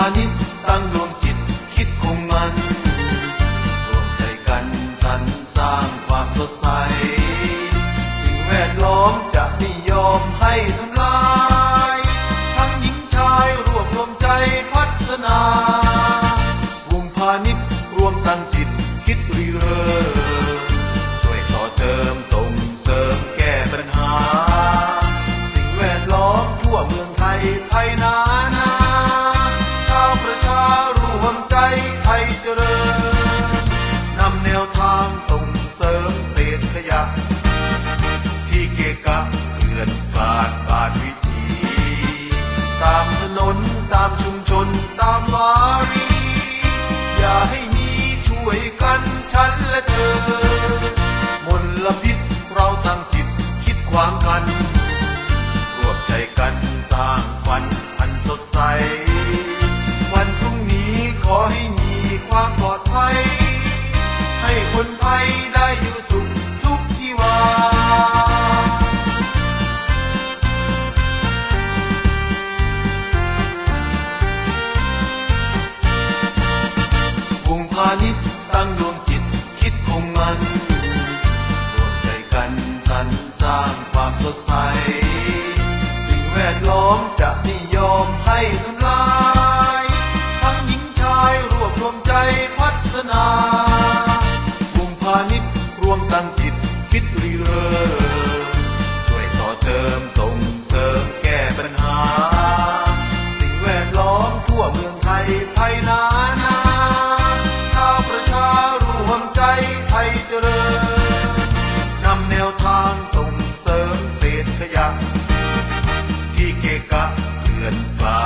าณิชย์ตั้งดวงจิตคิดคงมันรวมใจกันสรรสร้างความสดใสสิ่งแวดล้อมจะไม่ยอมให้ทำลาย ทั้งหญิงชายร่วบรวมใจพัฒนาวงพาณิชย์รวมตั้งจิตคิดรีเริ่มช่วยต่อเติมส่งเสริมแก้ปัญหา สิ่งแวดล้อมทั่วเมืองไทยไทยนาน ช่วยกันฉันและเธอ มลพิษเราตั้งจิตคิดขวางกันรวมใจกันสร้างฝันอันสดใส วันพรุ่งนี้ขอให้มีความปลอดภัย ให้คนไทยได้อยู่สุขทุกที่วาวงพาณิช ย์ตั้งดวงจิตคิดคงมันรวมใจกันสรรสร้างความสดใส สิ่งแวดล้อมจะไม่ยอมให้ทำลาย ทั้งหญิงชายรวบรวมใจพัฒนาวงพาณิชย์รวมตั้งจิตคิดรีเริ่มช่วยต่อเติมส่งเสริมแก้ปัญหา สิ่งแวดล้อมทั่วเมืองไทย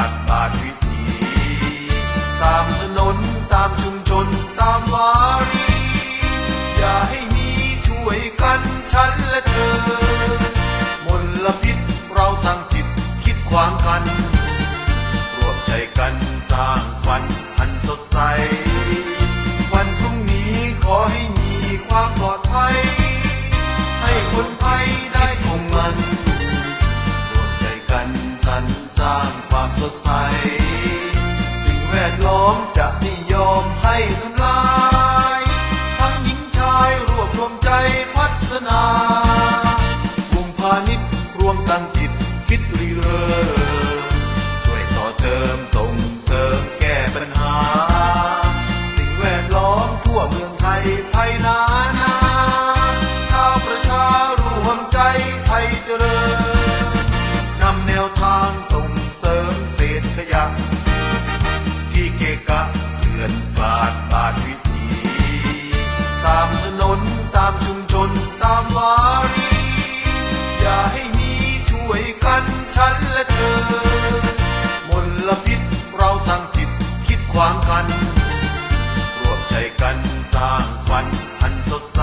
าดบาดวิถีตามถนนตามชุมชนตามวารีอย่าให้มีช่วยกันฉันและเธอมลพิษเราตั้งจิตคิดขวางกันรวมใจกันสร้างฝันอันสดใส วันพรุ่งนี้ขอให้มีความปลอดภัย ให้คนไทยได้คงมันรวมใจกันสรรสร้าง ดใสสิ่งแวดล้อมจะไม่ยอมให้ทำลาย ทั้งหญิงชายรวบรวมใจพัฒนาวงพาณิชย์รวมตั้งจิตคิดรีเริ่มช่วยต่อเติมส่งเสริมแก้ปัญหา สิ่งแวดล้อมทั่วเมืองไทยไทยนานาชาวประชารวมใจไทยเจริญ อนกลาดบาดวิถี ตามถนนตามชุมชนตามวารี อย่าให้มีช่วยกันฉันและเธอ มลพิษเราตั้งจิตคิดขวางกัน รวมใจกันสร้างฝันอันสดใส